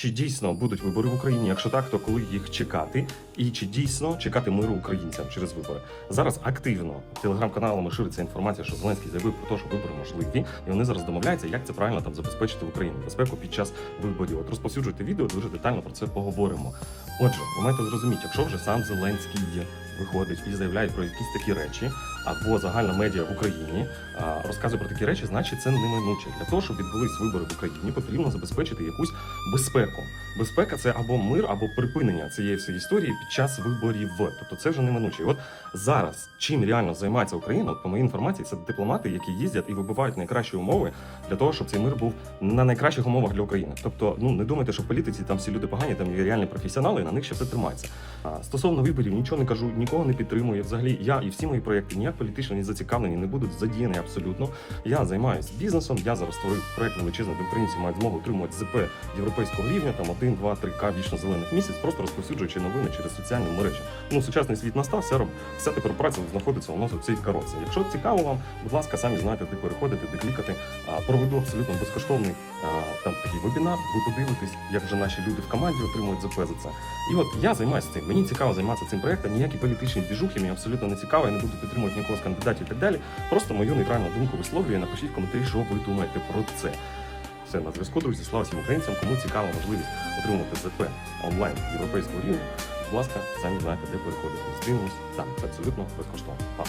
Чи дійсно будуть вибори в Україні? Якщо так, то коли їх чекати? І чи дійсно чекати миру українцям через вибори? Зараз активно телеграм-каналами шириться інформація, що Зеленський заявив про те, що вибори можливі, і вони зараз домовляються, як це правильно там забезпечити в Україні безпеку під час виборів. От розповсюджуйте відео, дуже детально про це поговоримо. Отже, ви маєте зрозуміти, якщо вже сам Зеленський виходить і заявляє про якісь такі речі, або загальна медіа в Україні розказує про такі речі, значить це неминуче. Для того, щоб відбулись вибори в Україні, потрібно забезпечити якусь безпеку. Безпека це або мир, або припинення цієї всієї історії під час виборів. Тобто це вже неминуче. І от зараз чим реально займається Україна, от по моїй інформації, це дипломати, які їздять і вибивають найкращі умови для того, щоб цей мир був на найкращих умовах для України. Тобто, ну не думайте, що в політиці там всі люди погані, там є реальні професіонали, і на них ще все тримається. А стосовно виборів, нічого не кажу, нікого не підтримую. Взагалі, я і всі мої проекти ніяк політично не зацікавлені, не будуть задіяні абсолютно. Я займаюся бізнесом. Я зараз створив проект величезний, де українці мають змогу отримувати ЗП європейського рівня, там 1, 2, 3 к вічно зелених місяць, просто розповсюджуючи новини через соціальні мережі. Ну, сучасний світ настав, все, вся тепер праця знаходиться у нас у цій коробці. Якщо цікаво вам, будь ласка, самі знаєте, де переходити, де клікати. Проведу абсолютно безкоштовний там такий вебінар. Ви подивитесь, як вже наші люди в команді отримують ЗП за це. І от я займаюся цим. Мені цікаво займатися цим проектом. Ніякі політичні двіжухи мені абсолютно не цікаво. Я не буду підтримувати нікого з кандидатів і так далі. Просто мою нейтральну думку висловлюю. Напишіть в коментарі, що ви думаєте про це. Все на зв'язку, друзі. Слава всім українцям. Кому цікава можливість отримувати ЗП онлайн європейського рівня. Будь ласка, самі знаєте, де переходити. Зустрінемось там. Абсолютно безкоштовно. Па.